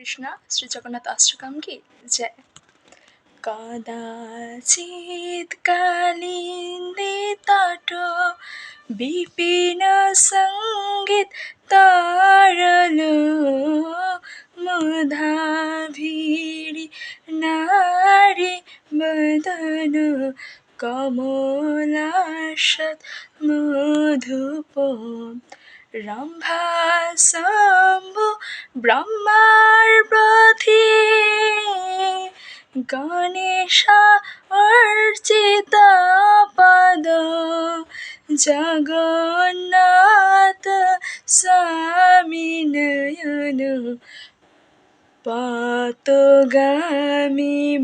কৃষ্ণ শ্রী জগন্নাথ অষ্টকাম কি? জয়। কদাচিৎ কালিন্দে তট বিপিন সংগীত তারল মুধাভিড়ি নারী বদন কমলাসৎ মধুপ রম্ভা শম্ভু ব্রহ্মার প্রথি গণেশা অর্চিত পদ জগন্নাথ স্বামী নয়ন পতগামী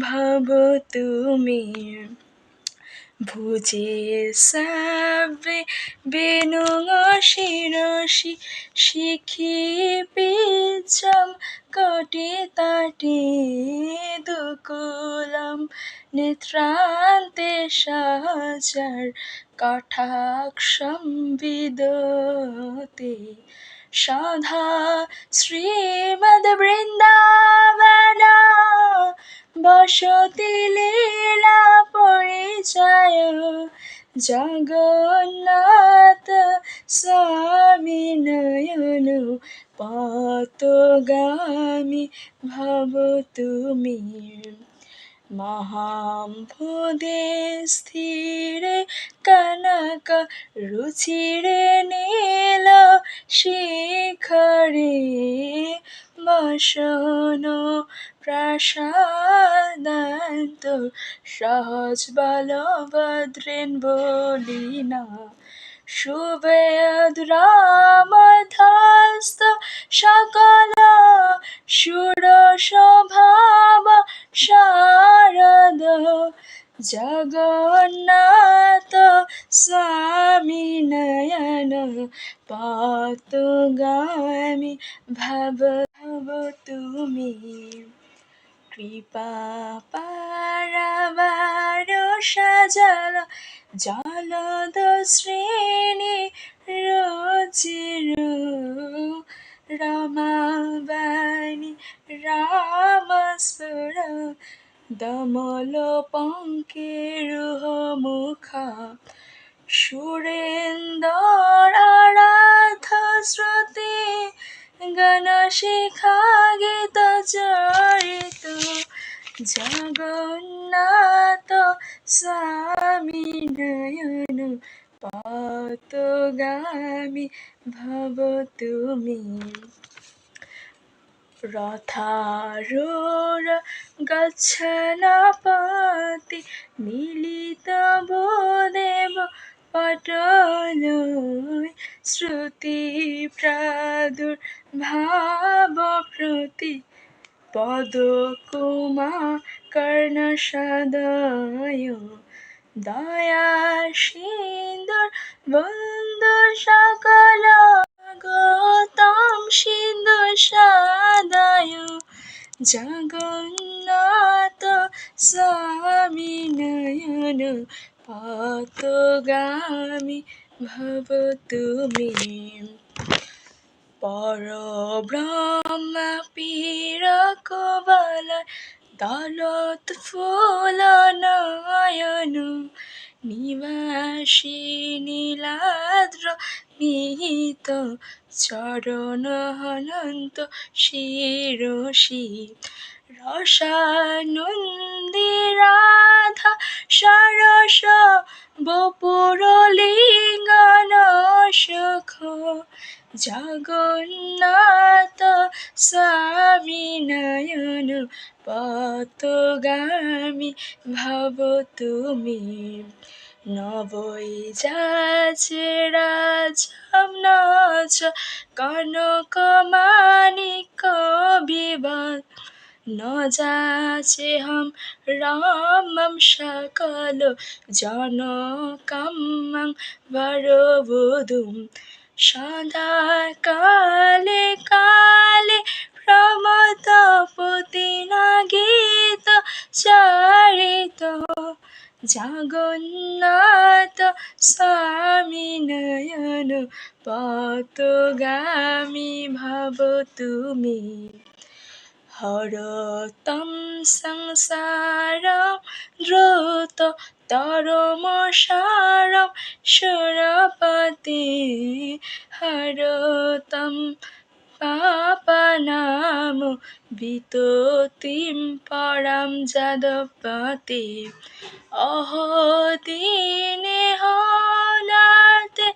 ভব তুমি ভুজে সবে বেনু শিরসি শিখি পিচম কটি তাটি দুকুলম। নেত্রান্তে সাজার কটাক্ষম বিদতে সধা শ্রীমদ বৃন্দাবন বসতি লীলা পরিচয় জগন্নাথ স্বামী নয়ন পতগামী ভব তুমি। মহাম্ভুদে স্থিরে কনক রুচিরে নীল শিখরে বসন প্রাসাদান্ত, সহজ বলভদ্রেন বলিনা সুবেদ রামধস্ত সকল সুর স্বভাব শারদ, জগন্নাথ স্বামী নয়ন পতগামী ভব কৃপা পারাবার সাজল জলদ শ্রেণি রচির রমাবাণী রামস্ফুর দমল পঙ্কেরুহ মুখা সুরেন্দর আরাধ শ্রুতি গণশিখা গীত চরিত জগন্নাথ স্বামী নয়ন পতগামী ভব তুমি। রথারূঢ় গচ্ছনপতি মিলিত প্রাদুর্ভাব প্রতি পদকুমা কর্ণসদয় দয়া সিন্দুর, বন্ধু সকল গৌতম সিন্ধু সাদায় জগন্নাথ স্বামী নয়ন পতগামী ভব তুমি। পরব্রহ্ম পীর কবল দলত ফুল নয়ন নিবাসী নীলাদ্র নিহিত চরণ অনন্ত শিরসি রসানন্দী রাধা সরস বপুর জগন্নাথ স্বামী নয়ন পতগামী, ভব তুমি নবই যাচে রাজম নাচ, কনক মানিক বিবাদ ন যাচে হম রামম সকল জনকম্মং বরবধূম সদা কালে কালে প্রমত গীত চারিত। জগন্নাথ স্বামী নয়ন পতগামী ভাব তুমি। হরতম সংসারম দ্রুত তরমসারম সুরপতি হরতম পাপনাম বিততিম পরম যাদবতে অহো দিনে হনাতে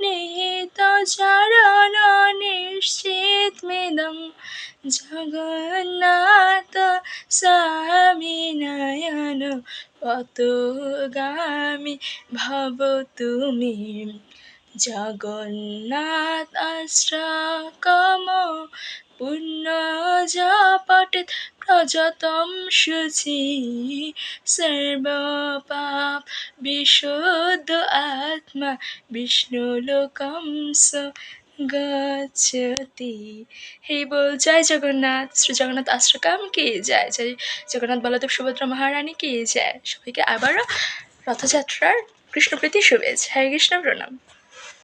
নিহিত চরণ নিশ্চিত মিদং জগন্নাথ পতগামী ভব তুমি। জগন্নাথ আশ্রকম পুণ্য পটিত প্রজতম শুচি সর্বপাপ বিশুদ্ধ আত্মা বিষ্ণু লোকম স গচ্ছতি হে বল, জয় জগন্নাথ। শ্রী জগন্নাথ আশ্রকাম কে যায়? জয় জগন্নাথ বলদেব সুভদ্রা মহারানী কে যায়? সবাইকে আবারও রথযাত্রার কৃষ্ণপ্রীতি শুভেচ্ছা। হরে কৃষ্ণ প্রণাম।